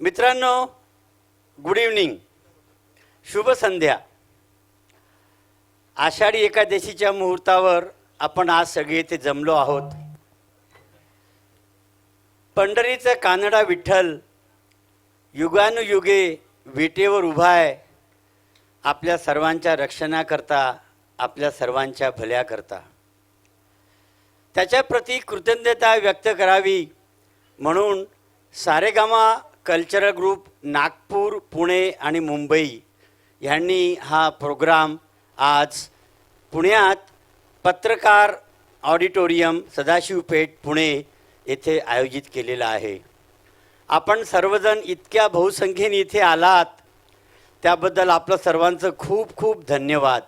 मित्रांनो good evening शुभ संध्या. आषाढी एकादशीच्या मुहूर्तावर आपण आज सगळे इथे जमलो आहोत. पंढरीचा कानडा विठ्ठल युगानुयुगे विटेवर उभा आहे. आपल्या सर्वांच्या रक्षणाकरता आपल्या सर्वांच्या भल्याकरता त्याच्याप्रती कृतज्ञता व्यक्त करावी म्हणून सारेगामा कल्चरल ग्रुप नागपूर पुणे आणि मुंबई यांनी हा प्रोग्राम आज पुण्यात पत्रकार ऑडिटोरियम सदाशिवपेठ पुणे येथे आयोजित केलेला आहे. आपण सर्वजण इतक्या बहुसंख्येने इथे आलात त्याबद्दल आपलं सर्वांचं खूप खूप धन्यवाद.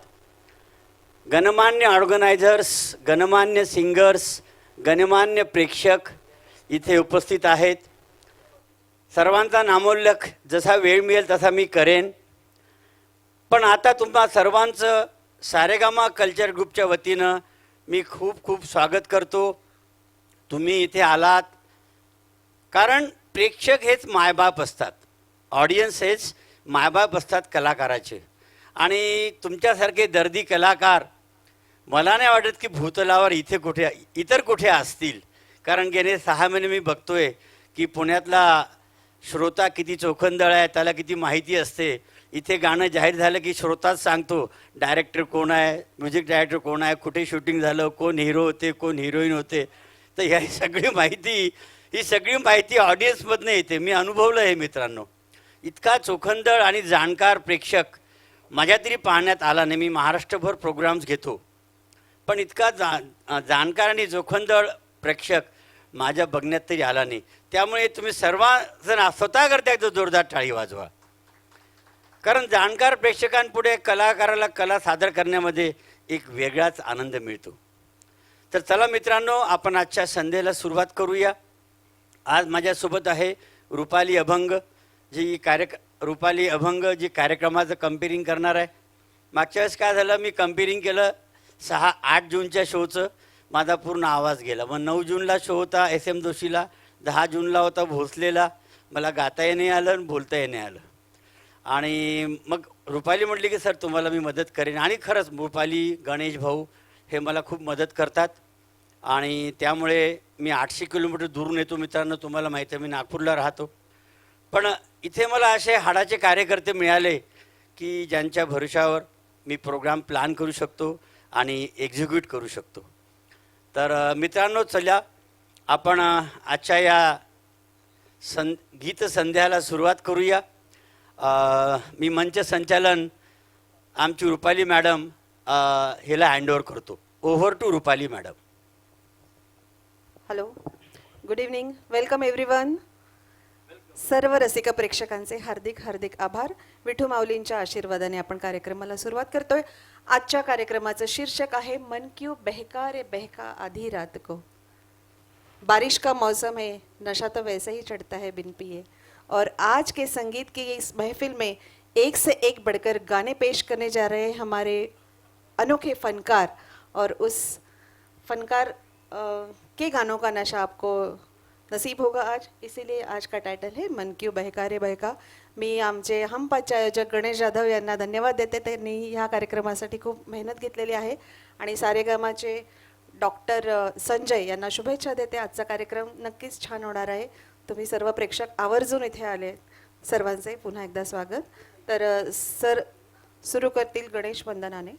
गणमान्य ऑर्गनायझर्स गणमान्य सिंगर्स गणमान्य प्रेक्षक इथे उपस्थित आहेत. सर्वांचा नामोल्लेख जसा वेळ मिळेल तसा मी करेन. पण आता तुम्हा सर्वांचं सारेगामा कल्चर ग्रुपच्या वतीनं मी खूप खूप स्वागत करतो. तुम्ही इथे आलात. कारण प्रेक्षक हेच मायबाप असतात. ऑडियन्स हेच मायबाप असतात कलाकाराचे. आणि तुमच्यासारखे दर्दी कलाकार मला नाही वाटत की भूतलावर इथे कुठे इतर कुठे असतील. कारण गेले सहा महिने मी बघतोय की पुण्यातला श्रोता किती चोखंदळ आहे त्याला किती माहिती असते. इथे गाणं जाहीर झालं की श्रोताच सांगतो डायरेक्टर कोण आहे म्युझिक डायरेक्टर कोण आहे कुठे शूटिंग झालं कोण हिरो होते कोण हिरोईन होते. तर ह्या सगळी माहिती ही सगळी माहिती ऑडियन्समधनं येते. मी अनुभवलं हे मित्रांनो. इतका चोखंदळ आणि जाणकार प्रेक्षक माझ्या तरी पाहण्यात आला नाही. मी महाराष्ट्रभर प्रोग्राम्स घेतो. पण इतका जा जाणकार आणि जोखंदळ प्रेक्षक माझ्या बघण्यात तरी आला नाही. त्यामुळे तुम्ही सर्वजण स्वतः करता एकदा जोरदार टाळी वाजवा. कारण जाणकार प्रेक्षकांपुढे कलाकाराला कला सादर करण्यामध्ये एक वेगळाच आनंद मिळतो. तर चला मित्रांनो आपण आजच्या संध्येला सुरुवात करूया. आज माझ्यासोबत आहे रुपाली अभंग जी कार्य रुपाली अभंग जी कार्यक्रमाचं कम्पेरिंग करणार आहे. मागच्या वेळेस काय झालं मी कम्पेरिंग केलं सहा आठ जूनच्या शोचं माझा पूर्ण आवाज गेला. मग नऊ जूनला शो होता एस एम जोशीला दहा जूनला होता भोसलेला. मला गाता येणे आलं आणि बोलता येणे आलं. आणि मग रुपाली म्हटली की सर तुम्हाला मी मदत करेन. आणि खरंच रुपाली गणेश भाऊ हे मला खूप मदत करतात. आणि त्यामुळे मी आठशे किलोमीटर दूरून येतो मित्रांनो तुम्हाला माहिती आहे मी नागपूरला राहतो. पण इथे मला असे हाडाचे कार्यकर्ते मिळाले की ज्यांच्या भरोशावर मी प्रोग्राम प्लॅन करू शकतो आणि एक्झिक्यूट करू शकतो. तर मित्रांनो चला आपण आजच्या या सं गीत संध्याला सुरुवात करूया. मी मंच संचालन आमची रुपाली मॅडम अ, हिला हँडओव्हर करतो. Over to Rupali madam. Hello good evening welcome everyone सर्व रसिक प्रेक्षकांचे हार्दिक हार्दिक आभार. विठू माऊलींच्या आशीर्वादाने आपण कार्यक्रमाला सुरुवात करतोय. आजच्या कार्यक्रमाचं शीर्षक आहे मन क्यू बहका रे बहका आधी रात को. बारिश का मौसम है नशा तो वैसे ही चढ़ता है बिन पिए. और आज के संगीत की इस महफिल में एक से एक बढ़कर गाने पेश करने जा रहे हैं हमारे अनोखे फनकार. और उस फनकार के गानों का नशा आपको नसीब होगा आज। इसीलिए आज का टायटल है मन क्यू बहका रे बहका। मी आमचे हमपाचे आयोजक गणेश जाधव यांना धन्यवाद देते त्यांनी ह्या कार्यक्रमासाठी खूप मेहनत घेतलेली आहे. आणि सारेगामाचे डॉक्टर संजय यांना शुभेच्छा देते. आजचा कार्यक्रम नक्कीच छान होणार आहे. तुम्ही सर्व प्रेक्षक आवर्जून इथे आले सर्वांचे पुन्हा एकदा स्वागत. तर सर सुरू करतील गणेश वंदनाने.